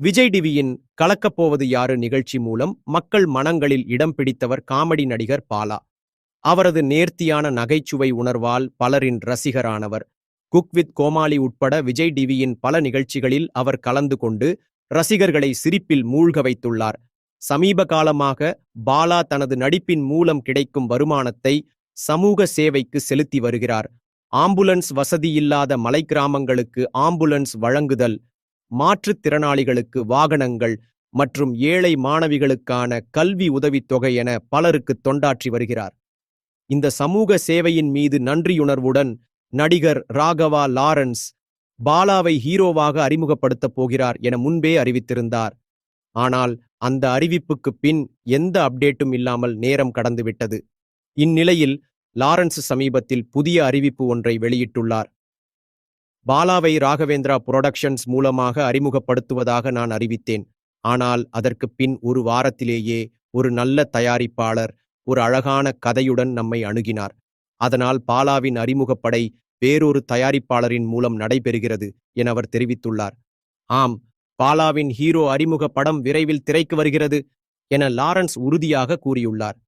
விஜய் டிவியின் கலக்கப்போவது யாரு நிகழ்ச்சி மூலம் மக்கள் மனங்களில் இடம் பிடித்தவர் காமெடி நடிகர் பாலா. அவரது நேர்த்தியான நகைச்சுவை உணர்வால் பலரின் ரசிகரானவர். குக் வித் கோமாளி உட்பட விஜய் டிவியின் பல நிகழ்ச்சிகளில் அவர் கலந்து கொண்டு ரசிகர்களை சிரிப்பில் மூழ்க வைத்துள்ளார். சமீப காலமாக பாலா தனது நடிப்பின் மூலம் கிடைக்கும் வருமானத்தை சமூக சேவைக்கு செலுத்தி வருகிறார். ஆம்புலன்ஸ் வசதியில்லாத மலை கிராமங்களுக்கு ஆம்புலன்ஸ் வழங்குதல் மாற்றுத்திறனாளிகளுக்கு வாகனங்கள் மற்றும் ஏழை மாணவிகளுக்கான கல்வி உதவித்தொகை என பலருக்கு தொண்டாற்றி வருகிறார். இந்த சமூக சேவையின் மீது நன்றியுணர்வுடன் நடிகர் ராகவா லாரன்ஸ் பாலாவை ஹீரோவாக அறிமுகப்படுத்தப் போகிறார் என முன்பே அறிவித்திருந்தார். ஆனால் அந்த அறிவிப்புக்குப் பின் எந்த அப்டேட்டும் இல்லாமல் நேரம் கடந்துவிட்டது. இந்நிலையில் லாரன்ஸ் சமீபத்தில் புதிய அறிவிப்பு ஒன்றை வெளியிட்டுள்ளார். பாலாவை ராகவேந்திரா புரொடக்ஷன்ஸ் மூலமாக அறிமுகப்படுத்துவதாக நான் அறிவித்தேன். ஆனால் அதற்கு பின் ஒரு வாரத்திலேயே ஒரு நல்ல தயாரிப்பாளர் ஒரு அழகான கதையுடன் நம்மை அணுகினார். அதனால் பாலாவின் அறிமுகப்படை வேறொரு தயாரிப்பாளரின் மூலம் நடைபெறுகிறது என அவர் தெரிவித்துள்ளார். ஆம் பாலாவின் ஹீரோ அறிமுக படம் விரைவில் திரைக்கு வருகிறது என லாரன்ஸ் உறுதியாக கூறியுள்ளார்.